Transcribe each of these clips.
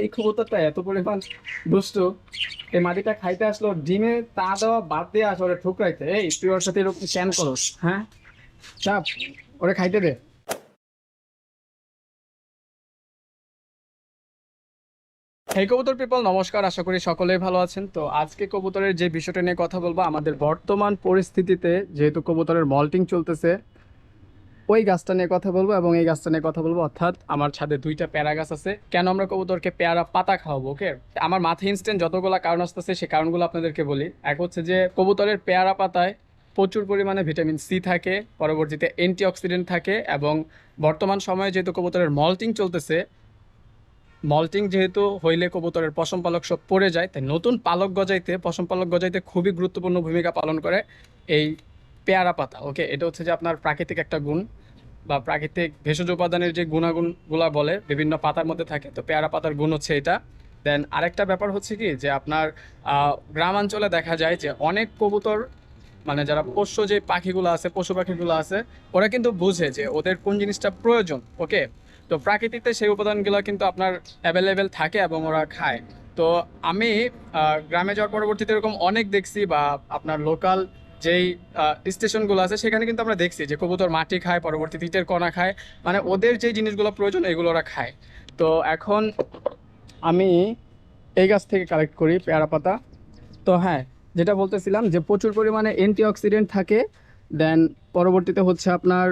এই কবুতরটা এত পরিমাণ দুষ্ট। এই মাটিটা খাইতে আসলো, ডিমে তা দেওয়া বাদ দিয়ে আসো ওরে ঠুকরাইতে। এই, তুই ওর সাথে এরকম কেন করস হ্যাঁ? চাপ, ওরে খাইতে দে। হেই কবুতর পিপল নমস্কার, আশা করি সকলেই ভালো আছেন। তো আজকে কবুতরের যে বিষয়টা নিয়ে কথা বলব, আমাদের বর্তমান পরিস্থিতিতে যেহেতু কবুতরের মল্টিং চলতেছে ওই গাছটা নিয়ে কথা বলব এবং এই গাছটা নিয়ে কথা বলব, অর্থাৎ আমার ছাদে দুইটা পেয়ারা গাছ আছে। কেন আমরা কবুতরকে পেয়ারা পাতা খাওয়াবো ওকে আমার মাথায় ইনস্ট্যান্ট যতগুলো কারণ আসতেছে, সে কারণগুলো আপনাদেরকে বলি। এক হচ্ছে যে, কবুতরের পেয়ারা পাতায় প্রচুর পরিমাণে ভিটামিন সি থাকে, পরবর্তীতে অ্যান্টিঅক্সিডেন্ট থাকে এবং বর্তমান সময়ে যেহেতু কবুতরের মল্টিং চলতেছে মল্টিং যেহেতু হইলে কবুতরের পশম পালক সব পড়ে যায়, তাই নতুন পালক গজাইতে, পশম পালক গজাইতে খুবই গুরুত্বপূর্ণ ভূমিকা পালন করে এই পেয়ারা পাতা ওকে এটা হচ্ছে যে আপনার প্রাকৃতিক একটা গুণ বা প্রাকৃতিক ভেষজ উপাদানের যে গুণাগুণগুলা বলে, বিভিন্ন পাতার মধ্যে থাকে, তো পেয়ারা পাতার গুণ হচ্ছে এটা। দেন আরেকটা ব্যাপার হচ্ছে কি যে আপনার গ্রামাঞ্চলে দেখা যায় যে অনেক কবুতর মানে যারা পোষ্য যে পাখিগুলো আছে, পশু পাখিগুলো আছে, ওরা কিন্তু বুঝে যে ওদের কোন জিনিসটা প্রয়োজন ওকে তো প্রাকৃতিকতে সেই উপাদানগুলো কিন্তু আপনার অ্যাভেলেবেল থাকে এবং ওরা খায়। তো আমি গ্রামে যাওয়ার পরবর্তীতে এরকম অনেক দেখছি বা আপনার লোকাল যেই স্টেশনগুলো আছে, সেখানে কিন্তু আমরা দেখছি যে কবুতর মাটি খায়, পরবর্তীতে ইটের কণা খায়। মানে ওদের যে জিনিসগুলো প্রয়োজন, এগুলো ওরা খায়। তো এখন আমি এই গাছ থেকে কালেক্ট করি পেয়ারা পাতা। তো হ্যাঁ যেটা বলতেছিলাম যে প্রচুর পরিমাণে অ্যান্টিঅক্সিডেন্ট থাকে। দেন পরবর্তীতে হচ্ছে আপনার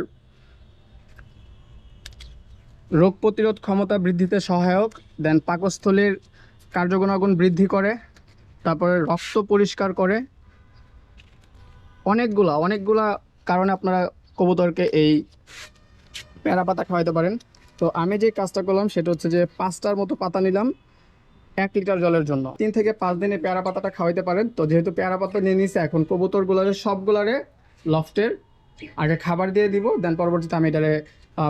রোগ প্রতিরোধ ক্ষমতা বৃদ্ধিতে সহায়ক। দেন পাকস্থলীর কার্যগুণাগুণ বৃদ্ধি করে। তারপরে রক্ত পরিষ্কার করে। অনেকগুলা অনেকগুলা কারণে আপনারা কবুতরকে এই প্যারা পাতা খাওয়াইতে পারেন। তো আমি যে কাজটা করলাম সেটা হচ্ছে যে পাঁচটার মতো পাতা নিলাম এক লিটার জলের জন্য। তিন থেকে পাঁচ দিনে প্যারা পাতাটা খাওয়াইতে পারেন। তো যেহেতু প্যারা পাতা নিয়ে নিছে, এখন কবুতরগুলারে সবগুলারে লফটের আগে খাবার দিয়ে দিব দেন পরবর্তীতে আমি এটারে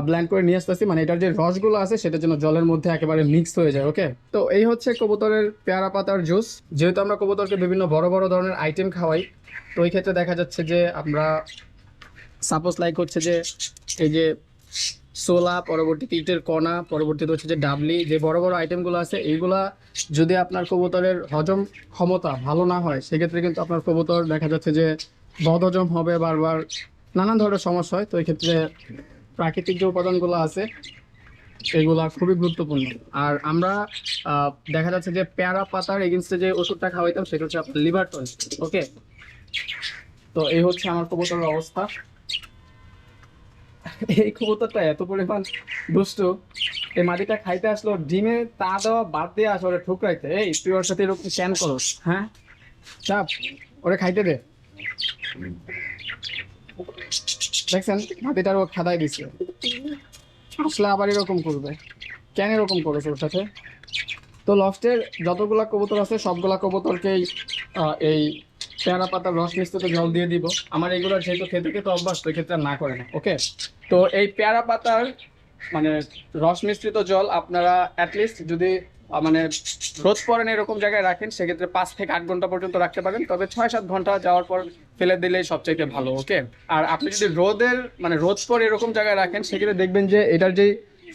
ব্ল্যান্ড করে নিয়ে আসতেছি। মানে এটার যে রসগুলো আছে সেটা যেন জলের মধ্যে একেবারে মিক্স হয়ে যায় ওকে তো এই হচ্ছে কবুতরের পেয়ারা পাতার জুস যেহেতু আমরা কবুতরকে বিভিন্ন বড় বড় ধরনের আইটেম খাওয়াই, তো ওই ক্ষেত্রে দেখা যাচ্ছে যে আমরা সাপোজ লাইক হচ্ছে যে এই যে সোলা পরবর্তীতে ইটের কণা, পরবর্তীতে হচ্ছে যে ডাবলি, যে বড় বড় আইটেমগুলো আছে, এইগুলা যদি আপনার কবুতরের হজম ক্ষমতা ভালো না হয়, সেক্ষেত্রে কিন্তু আপনার কবুতর দেখা যাচ্ছে যে বদহজম হবে বারবার। নানান ধরনের সমস্যা হয়, তো এই ক্ষেত্রে প্রাকৃতিক যে উপাদানগুলো আছে, এগুলা খুবই গুরুত্বপূর্ণ। আর আমরা দেখা যাচ্ছে যে প্যারা পাতার এগেনস্টে যে ওষুধটা খাওয়াইতাম, সেটা হচ্ছে আপনার লিভার টন ওকে তো এই হচ্ছে আমার কবুতরের অবস্থা। এই কবুতরটা এত পরিমাণ দুষ্ট, এই মাটিটা খাইতে আসলো, ডিমে তা দেওয়া বাদ দিয়ে আসো ওরে ঠুকরাইতে। এই, তুই ওর সাথে এরকম কেন করস হ্যাঁ? চাপ, ওরে খাইতে দে। দেখছেন? মাটিটার ও খাদাই দিছে। আসলে আবার এরকম করবে। কেন এরকম করেছে ওর সাথে? তো লফটের যতগুলা কবুতর আছে, সবগুলা কবুতরকেই এই পেয়ারা পাতার রস মিশ্রিত জল দিয়ে দিব। আমার এগুলো যেহেতু খেতে খেতে অভ্যাস তো ক্ষেত্রে না করে না, ওকে? তো এই পেয়ারা পাতার মানে রস মিশ্রিত জল আপনারা অ্যাটলিস্ট যদি মানে রোদ পরেন এরকম জায়গায় রাখেন, সেক্ষেত্রে পাঁচ থেকে আট ঘণ্টা পর্যন্ত রাখতে পারেন। তবে ছয় সাত ঘণ্টা যাওয়ার পর ফেলে দিলেই সবচাইতে ভালো ওকে আর আপনি যদি রোদের মানে রোদ পরে এরকম জায়গায় রাখেন, সেক্ষেত্রে দেখবেন যে এটার যে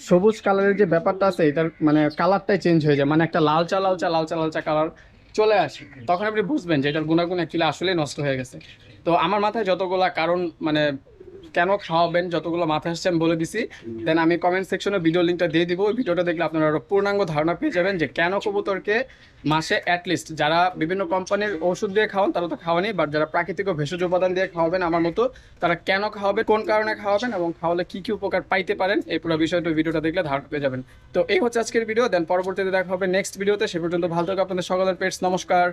সবুজ কালারের যে ব্যাপারটা আছে, এটার মানে কালারটাই চেঞ্জ হয়ে যায়। মানে একটা লালচা লালচা লালচা লালচা কালার চলে আসে। তখন আপনি বুঝবেন যে এটার গুণাগুণ অ্যাকচুয়ালি আসলে নষ্ট হয়ে গেছে। তো আমার মাথায় যতগুলা কারণ মানে কেন খাওয়াবেন? যতগুলো মাথায় আসছে, আমি বলে দিছি। দেন আমি কমেন্ট সেকশনে ভিডিও লিঙ্কটা দিয়ে দিব। ওই ভিডিওটা দেখলে আপনারা আরও পূর্ণাঙ্গ ধারণা পেয়ে যাবেন যে কেন কবুতরকে মাসে অ্যাটলিস্ট যারা বিভিন্ন কোম্পানির ওষুধ দিয়ে খাওয়ান, তারা তো খাওয়ানি বাট যারা প্রাকৃতিক ও ভেষজ উপাদান দিয়ে খাওয়াবেন, আমার মতো, তারা কেন খাওয়াবে, কোন কারণে খাওয়াবেন, এবং খাওয়ালে কি কি উপকার পাইতে পারেন, এই পুরো বিষয়টা ভিডিওটা দেখলে ধারণা পেয়ে যাবেন। তো এই হচ্ছে আজকের ভিডিও দেন পরবর্তীতে দেখা হবে নেক্সট ভিডিওতে সে পর্যন্ত ভালো থাকবে আপনাদের সকলের পেটস নমস্কার।